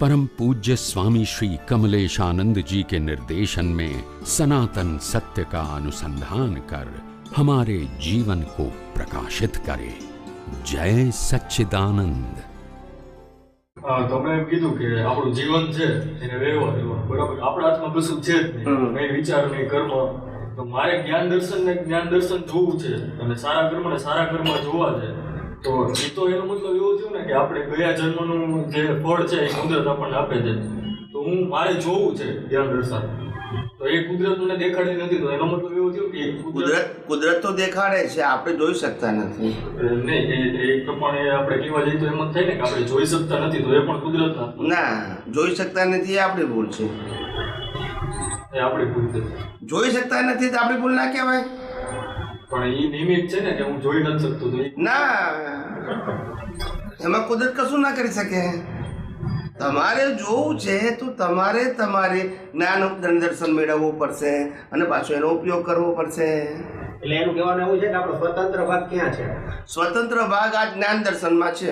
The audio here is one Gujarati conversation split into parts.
परम पूज्य स्वामी श्री कमलेशानंद जी के निर्देशन में सनातन सत्य का अनुसंधान कर हमारे जीवन को प्रकाशित करे जय सच्चिदानंद હા, તમે એમ કીધું કે આપણું જીવન છે એને વહેવા દેવાનું બરાબર આપણા હાથમાં કશું છે જ નહીં હમ. નહીં વિચાર નહીં કર્મ તો મારે જ્ઞાન દર્શન ને જ્ઞાન દર્શન જોવું છે અને સારા કર્મ ને સારા કર્મ જોવા છે તો એ તો એનો મતલબ એવો થયો ને કે આપણે ગયા જન્મનું જે ફળ છે એ કુદરત આપણને આપે છે. તો હું મારે જોવું છે ધ્યાન દર્શન તો એ કુદરત મને દેખાડી નથી તો એનો મતલબ એવો થયો કે કુદરત કુદરત તો દેખાડે છે આપણે જોઈ શકતા નથી. નહીં એ એક પણ એ આપણે કહેવા જઈએ તો એમ જ થાય ને કે આપણે જોઈ શકતા નથી તો એ પણ કુદરત ના જોઈ શકતા નથી એ આપણી ભૂલ છે. એ આપણી ભૂલ છે. જોઈ શકતા નથી તો આપણી ભૂલ ના કહેવાય. પણ એ નિમિત્ત છે ને કે હું જોઈ નથી શકતો તો ના એમાં કુદરત કશું ના કરી શકે. તમારે જોવું છે તો તમારે તમારે જ્ઞાન દર્શન મેળવવું પડશે અને પાછો એનો ઉપયોગ કરવો પડશે. એટલે એનું કહેવાનું એવું છે કે આપણો સ્વતંત્ર ભાગ ક્યાં છે? સ્વતંત્ર ભાગ આ જ્ઞાન દર્શનમાં છે.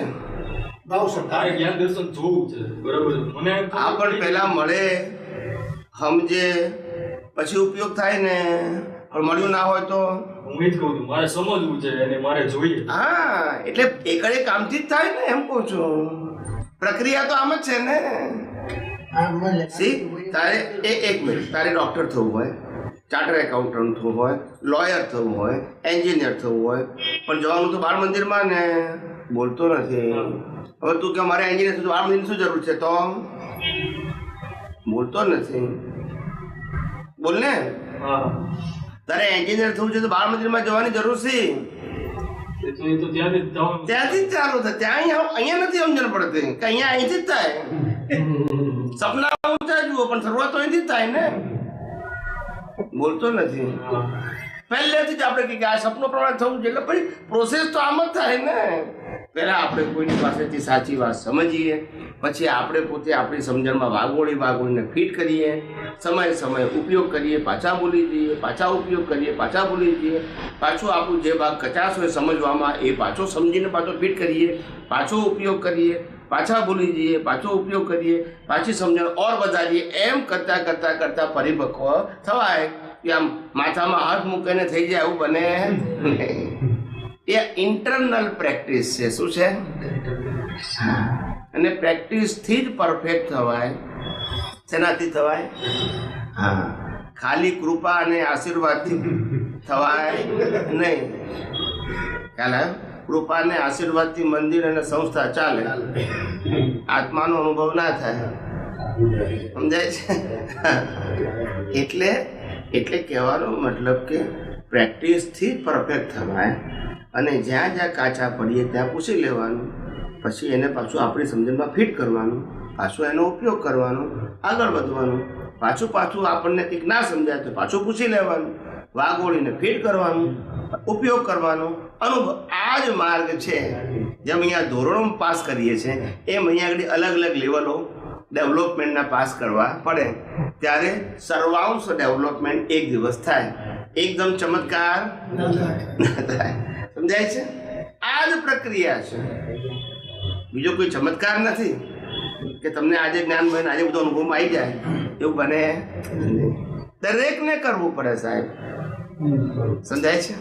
જ્ઞાન દર્શન જોવું છે બરાબર મને પણ પહેલા મળે સમજે પછી ઉપયોગ થાય ને પણ મળ્યું ના હોય તો? હું એ જ કહું છું મારે સમજવું છે અને મારે જોઈએ. હા એટલે એકડે કામથી જ થાય ને એમ કહું છું. પ્રક્રિયા તો આમ જ છે ને. સી તારે એ એક મિનિટ તારે ડૉક્ટર થવું હોય ચાર્ટર એકાઉન્ટન્ટ થવું હોય લોયર થવું હોય એન્જિનિયર થવું હોય પણ જવાનું તો બાળ મંદિરમાં ને બોલતો નથી. હવે તું કે મારે એન્જિનિયર થવું તો બાળ મંદિર શું જરૂર છે તો? બોલતો નથી. બોલ ને હા તારે એન્જિનિયર થવું છે તો બાળ મંદિરમાં જવાની જરૂર છે એ તો એ તો ત્યાંથી જ થવાનું ત્યાંથી જ ચાલુ થાય ત્યાં અહીંયા અહીંયા નથી સમજણ પડતી કે અહીંયા અહીંથી જ થાય સપના ઊંચા જુઓ પણ શરૂઆત તો અહીંથી જ થાય ને બોલતો નથી હા. પહેલેથી જ આપણે કહીએ કે આ સપનું પ્રમાણે થવું છે એટલે પછી પ્રોસેસ તો આમ જ થાય ને પહેલા આપણે કોઈની પાસેથી સાચી વાત સમજીએ, પછી આપણે પોતે આપણી સમજણમાં વાગોળી વાગોળીને ફિટ કરીએ, સમય સમય ઉપયોગ કરીએ, પાછા ભૂલી જઈએ, પાછા ઉપયોગ કરીએ, પાછા ભૂલી જઈએ પાછું આપણું જે ભાગ કચાશ હોય સમજવામાં, એ પાછો સમજીને પાછો ફિટ કરીએ, પાછો ઉપયોગ કરીએ, પાછા ભૂલી જઈએ, પાછો ઉપયોગ કરીએ, પાછી સમજણ ઓર વધારીએ, એમ કરતાં કરતાં કરતાં પરિપક્વ થવાય કે આમ માથામાં હાથ મૂકીને થઈ જાય, એવું બને નહીં. એ ઇન્ટરનલ પ્રેક્ટિસ છે. શું છે? અને પ્રેક્ટિસથી જ પરફેક્ટ થવાય. શેનાથી થવાય? હા ખાલી કૃપા અને આશીર્વાદથી થવાય નહીં. આવ્યો? કૃપા અને આશીર્વાદથી મંદિર અને સંસ્થા ચાલે. આત્માનો અનુભવ ના થાય. સમજાય છે? એટલે એટલે કહેવાનો મતલબ કે પ્રેક્ટિસથી પરફેક્ટ થવાય. અને જ્યાં જ્યાં કાચા પડીએ ત્યાં પૂછી લેવાનું પછી એને પાછું આપણી સમજણમાં ફિટ કરવાનું પાછું એનો ઉપયોગ કરવાનો આગળ વધવાનું પાછું પાછું આપણને કંઈક ના સમજાય તો પાછું પૂછી લેવાનું વાગોળીને ફિટ કરવાનું ઉપયોગ કરવાનો. અનુભવ આ જ માર્ગ છે જેમ અહીંયા ધોરણો પાસ કરીએ છીએ. એમ અહીંયા આગળ અલગ અલગ લેવલો ડેવલપમેન્ટના પાસ કરવા પડે. ત્યારે સર્વાંશ ડેવલપમેન્ટ એક દિવસ થાય. એકદમ ચમત્કાર. ન થાય. સમજાય છે? આ જ પ્રક્રિયા છે. બીજો કોઈ ચમત્કાર નથી કે તમને આજે જ્ઞાન બને આજે બધો અનુભવમાં આવી જાય? એવું બને. દરેકને કરવું પડે સાહેબ. સમજાય છે?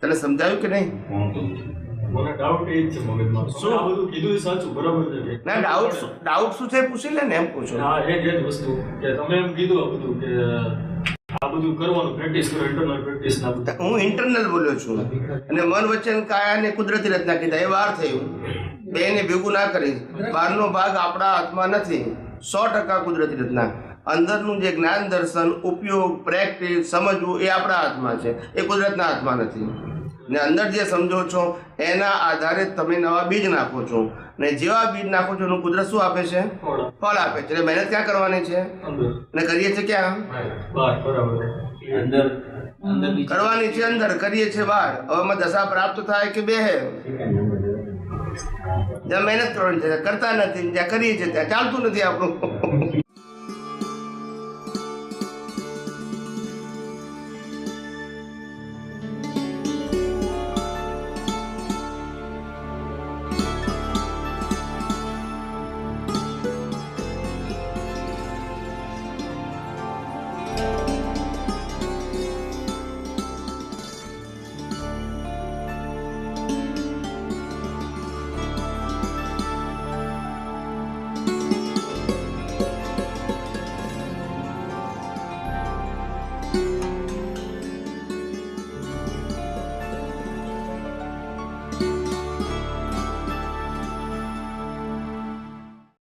તને સમજાયું કે નહીં? મને ડાઉટ શું? છે ના ડાઉટ શું- ડાઉટ શું છે પૂછી લે ને એમ પૂછો. હા એ જ જ વસ્તુ. કે તમે એમ કીધું આ બધું કે બધું કરવાનું પ્રેક્ટિસ કરો ઇન્ટરનલ પ્રેક્ટિસ ના હું ઇન્ટરનલ બોલ્યો છું. અને મન વચન કાયા અને કુદરતી રચના કીધા, એ વાર થયું. બેને ભેગું ના કરીશ બહારનો ભાગ આપણા હાથમાં નથી. સો ટકા કુદરતી રચના. અંદરનું જે જ્ઞાન દર્શન, ઉપયોગ પ્રેક્ટિસ સમજવું એ આપણા હાથમાં છે. એ કુદરતના હાથમાં નથી. ને અંદર જે સમજો છો એના આધારે તમે નવા બીજ નાખો છો. ને જેવા બીજ નાખો છો એનું કુદરત શું આપે છે? ફળ. આપે છે. એટલે મહેનત ક્યાં કરવાની છે? અને ને કરીએ છીએ ક્યાં? અંદર અંદર કરવાની છે અંદર કરીએ છીએ બહાર. હવેમાં દશા પ્રાપ્ત થાય કે બે હે? જ્યાં મહેનત કરવાની છે ત્યાં કરતા નથી જ્યાં કરીએ છીએ ત્યાં ચાલતું નથી આપણું.